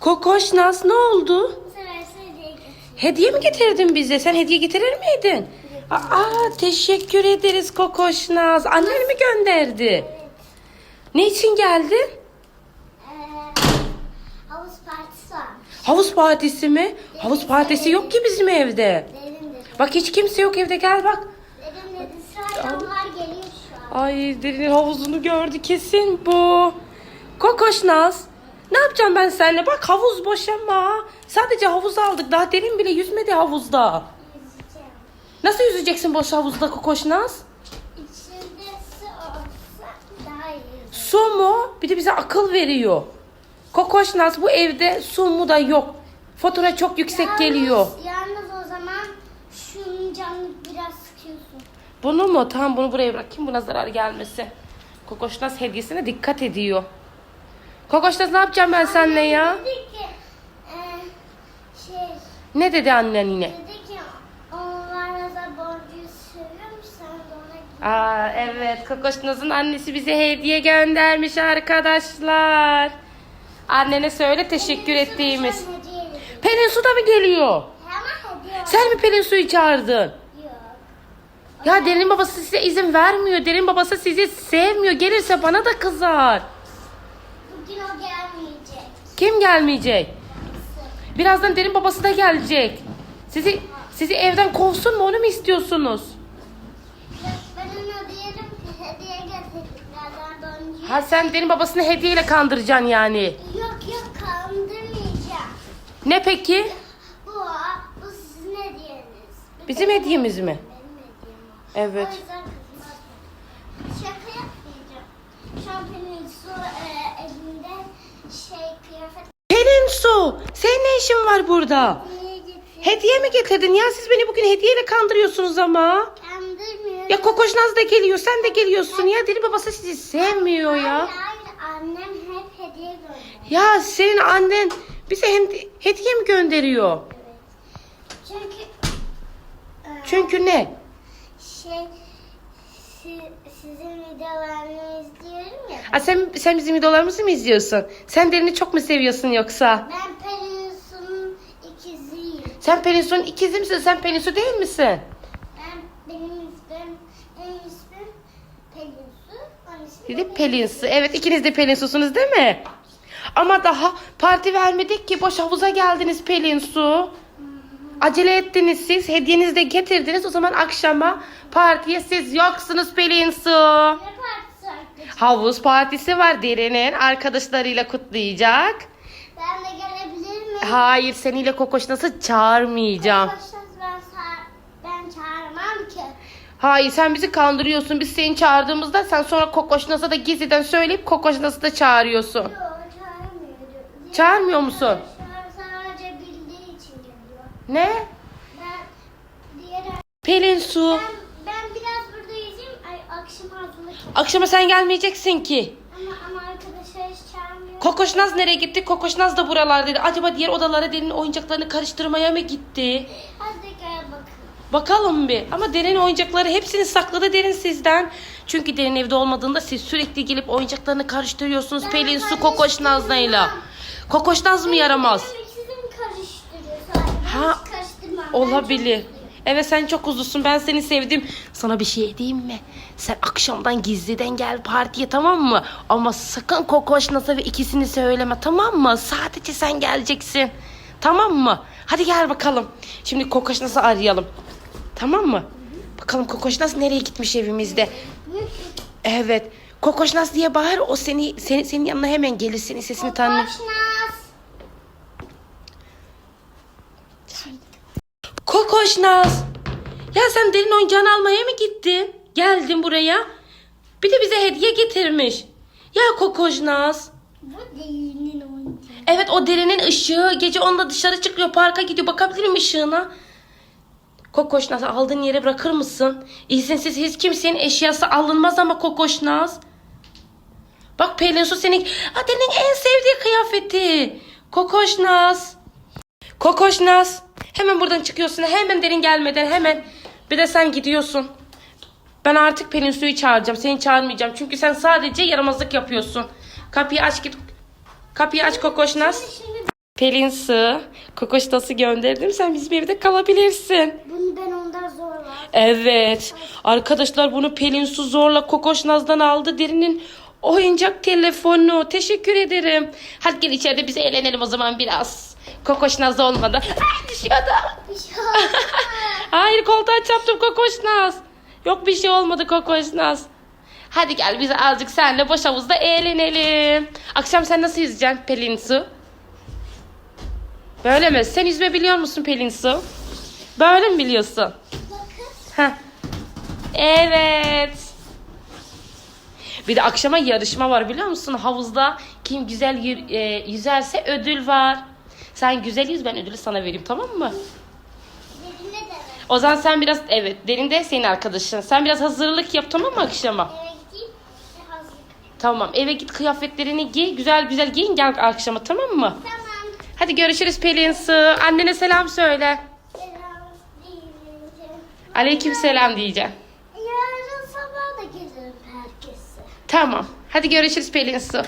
Kokoş Naz ne oldu? Bu sefer hediye getirdim. Hediye mi getirdin bize? Sen hediye getirir miydin? Aa teşekkür ederiz Kokoş Naz. Annen mi gönderdi? Ne için geldin? Ee, havuz partisi var. Havuz partisi mi? Havuz partisi yok ki bizim evde. Derin dedi. Bak hiç kimse yok evde gel bak. Derin dedi. Sadece onlar geliyor şu an. Ay derinin havuzunu gördü kesin bu. Kokoş Naz. Ne yapacağım ben seninle? Bak havuz boş ama. Sadece havuz aldık. Daha derin bile yüzmedi havuzda. Yüzeceğim. Nasıl yüzeceksin boş havuzda Kokoş Naz? İçinde su olsa daha iyi. Su mu? Bir de bize akıl veriyor. Kokoş Naz bu evde su mu da yok. Fatura çok yüksek geliyor. Yalnız o zaman şunun canını biraz sıkıyorsun. Bunu mu? Tamam bunu buraya bırakayım. Buna zarar gelmesin. Kokoş Naz hediyesine dikkat ediyor. Kokoş Naz ne yapacağım ben seninle ya? Dedi ki e, şey Ne dedi annen yine? dedi ki onlar da borcu seviyormuş sen de ona Aa evet Kokoş Naz'ın annesi bize hediye göndermiş arkadaşlar. Annene söyle teşekkür ettiğimiz. Sen hediye. Pelin Su da mı geliyor? Hediye Sen mi Pelin Su'yu çağırdın? Ya Derin babası size izin vermiyor. Derin babası sizi sevmiyor. Gelirse bana da kızar. Kim gelmeyecek? Birazdan Derin babası da gelecek. Sizi sizi evden kovsun mu onu mu istiyorsunuz? Ha sen Derin babasını hediyeyle kandıracaksın yani. Yok yok kandırmayacağım. Ne peki? Bu, bu sizin hediyeniz. Bizim hediyemiz mi? Benim hediyem. Evet. O yüzden kızmaz. Şaka yapmayacağım. Şu an Pelin su e, elinde şey kıyafet Su, senin ne işin var burada? hediye mi getirdin? Ya siz beni bugün hediyeyle kandırıyorsunuz ama. Kandırmıyor. Ya Kokoş Naz da geliyor, sen de geliyorsun. Ya Derin babası sizi sevmiyor ya. Annem hep hediye gönderiyor. Ya senin annen bize hem hediye mi gönderiyor? Çünkü e, Çünkü ne? şey si, sizin videolarını izliyorum ya. Ha, sen, sen bizim videolarımızı mı izliyorsun? Sen Derin'i çok mu seviyorsun yoksa? Ben Pelin Su'nun ikiziyim. Sen Pelin Su'nun ikizi misin? Sen Pelin Su değil misin? Ben benim ismim benim ismim Pelin Su. Onun ismi Dedi Pelin Su. Evet ikiniz de Pelin Su'sunuz değil mi? Ama daha parti vermedik ki boş havuza geldiniz Pelin Su. Acele ettiniz siz. Hediyenizi de getirdiniz. O zaman akşama partiye siz yoksunuz Pelin Su. Havuz partisi var Derin'in. Arkadaşlarıyla kutlayacak. Ben de gelebilir miyim? Hayır seniyle Kokoş nasıl çağırmayacağım. Arkadaşlar ben, ben çağırmam ki. Hayır sen bizi kandırıyorsun. Biz seni çağırdığımızda sen sonra Kokoş Nas'a da gizliden söyleyip Kokoş da çağırıyorsun. Yok çağırmıyorum. Çağırmıyor musun? Ne? Ben diğer Pelin Su. ben, ben biraz burada yüzeyim. Ay, akşam hazırlık. Akşama sen gelmeyeceksin ki. Ama ama arkadaşlar hiç çağırmıyor. Kokoş Naz nereye gitti? Kokoş Naz da buralardaydı. Acaba diğer odalara Derin'in oyuncaklarını karıştırmaya mı gitti? Hadi gel bakalım. Bakalım bir. Ama Derin oyuncakları hepsini sakladı Derin sizden. Çünkü Derin evde olmadığında siz sürekli gelip oyuncaklarını karıştırıyorsunuz. Ben Pelin Su Kokoş Naz'la. karıştırmam. Kokoş Naz mı yaramaz? Ha, hiç karıştırmam. Ben Olabilir. çok Evet sen çok uzunsun. Ben seni sevdim. Sana bir şey diyeyim mi? Sen akşamdan gizliden gel partiye tamam mı? Ama sakın Kokoş Naz'a ve ikisini söyleme tamam mı? Sadece sen geleceksin. Tamam mı? Hadi gel bakalım. Şimdi Kokoş Naz'ı arayalım. Tamam mı? Bakalım Kokoş Naz nereye gitmiş evimizde? Evet. Kokoş Naz diye bağır. O seni, seni senin yanına hemen gelir. Senin sesini tanır. Kokoş Naz. Kokoş Naz. Ya sen derin oyuncağını almaya mı gittin? Geldin buraya. Bir de bize hediye getirmiş. Ya Kokoş Naz. Bu değinin oyuncağı. Evet o derinin ışığı. Gece onda dışarı çıkıyor parka gidiyor. Bakabilirim ışığına. Kokoş Naz aldığın yere bırakır mısın? İzinsiz hiç kimsenin eşyası alınmaz ama Kokoş Naz. Bak Pelin Su senin Aden'in en sevdiği kıyafeti. Kokoş Naz. Hemen buradan çıkıyorsun. Hemen derin gelmeden hemen. Bir de sen gidiyorsun. Ben artık Pelin Su'yu çağıracağım. Seni çağırmayacağım. Çünkü sen sadece yaramazlık yapıyorsun. Kapıyı aç git. Kapıyı aç Kokoş Naz. Şimdi Pelin Su, Kokoş Nas'ı gönderdim. Sen bizim evde kalabilirsin. Bunu ben ondan zorla. Evet. Arkadaşlar bunu Pelin Su zorla Kokoş Naz'dan aldı. Derinin oyuncak telefonu. Teşekkür ederim. Hadi gel içeride biz eğlenelim o zaman biraz. Kokoş Naz olmadı. Ay düşüyordu. Hayır koltuğa çarptım Kokoş Naz. Yok bir şey olmadı Kokoş Naz. Hadi gel biz azıcık senle boş havuzda eğlenelim. Akşam sen nasıl yüzeceksin Pelin Su? Böyle mi? Sen yüzme biliyor musun Pelin Su? Böyle mi biliyorsun? Heh. Evet. Bir de akşama yarışma var biliyor musun? Havuzda kim güzel e, yüzerse ödül var. Sen güzel yüz ben ödülü sana vereyim tamam mı? Derine de ver. O zaman sen biraz evet derinde senin arkadaşın. Sen biraz hazırlık yap tamam mı akşama? Eve gideyim. Hazırlık. Tamam eve git kıyafetlerini giy. Güzel güzel giyin gel akşama tamam mı? Tamam. Hadi görüşürüz Pelin Su. Annene selam söyle. Selam diyeceğim. Aleyküm selam diyeceğim. Yarın sabah da gelirim herkese. Tamam. Hadi görüşürüz Pelin Su.